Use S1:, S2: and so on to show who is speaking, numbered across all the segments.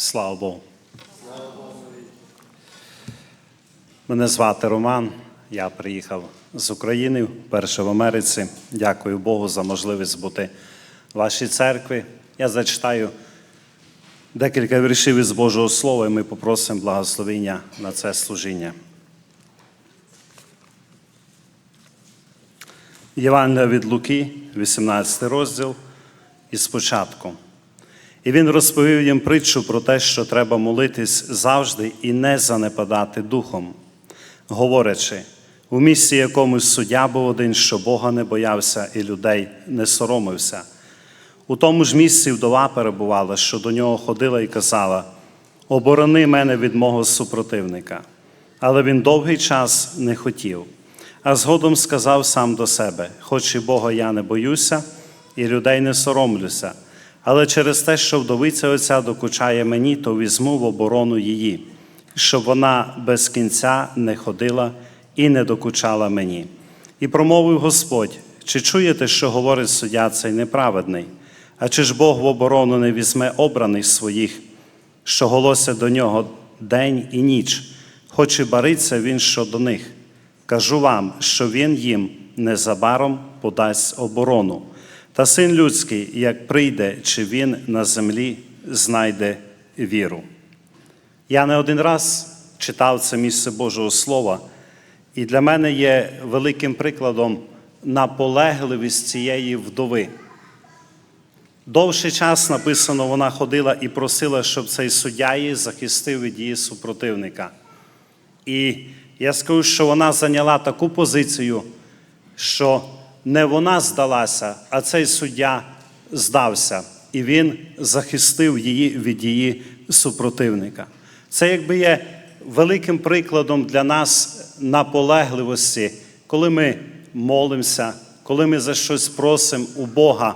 S1: Слава Богу. Мене звати Роман. Я приїхав з України, вперше в Америці. Дякую Богу за можливість бути в вашій церкві. Я зачитаю декілька віршів із Божого Слова, і ми попросимо благословення на це служіння. Євангелія від Луки, 18 розділ, і спочатку. І він розповів їм притчу про те, що треба молитись завжди і не занепадати духом, говорячи, у місті якомусь суддя був один, що Бога не боявся і людей не соромився. У тому ж місці вдова перебувала, що до нього ходила і казала: Оборони мене від мого супротивника. Але він довгий час не хотів. А згодом сказав сам до себе: Хоч і Бога я не боюся, і людей не соромлюся, але через те, що вдовиця оця докучає мені, то візьму в оборону її, щоб вона без кінця не ходила і не докучала мені. І промовив Господь: чи чуєте, що говорить суддя цей неправедний? А чи ж Бог в оборону не візьме обраних своїх, що голосять до нього день і ніч, хоч і бариться він щодо них? Кажу вам, що він їм незабаром подасть оборону. Та син людський, як прийде, чи він на землі знайде віру. Я не один раз читав це місце Божого Слова, і для мене є великим прикладом наполегливість цієї вдови. Довший час написано, вона ходила і просила, щоб цей суддя її захистив від її супротивника. І я скажу, що вона зайняла таку позицію, що не вона здалася, а цей суддя здався, і він захистив її від її супротивника. Це якби є великим прикладом для нас наполегливості, коли ми молимося, коли ми за щось просимо у Бога.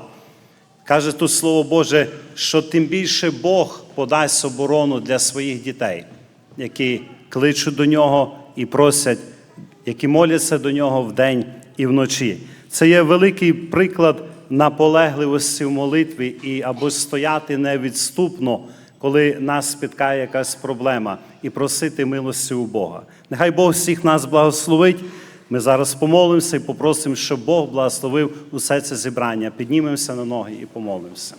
S1: Каже тут Слово Боже, що тим більше Бог подасть оборону для своїх дітей, які кличуть до нього і просять, які моляться до нього вдень і вночі. Це є великий приклад наполегливості в молитві і або стояти невідступно, коли нас спіткає якась проблема, і просити милості у Бога. Нехай Бог всіх нас благословить. Ми зараз помолимося і попросимо, щоб Бог благословив усе це зібрання. Піднімемося на ноги і помолимося.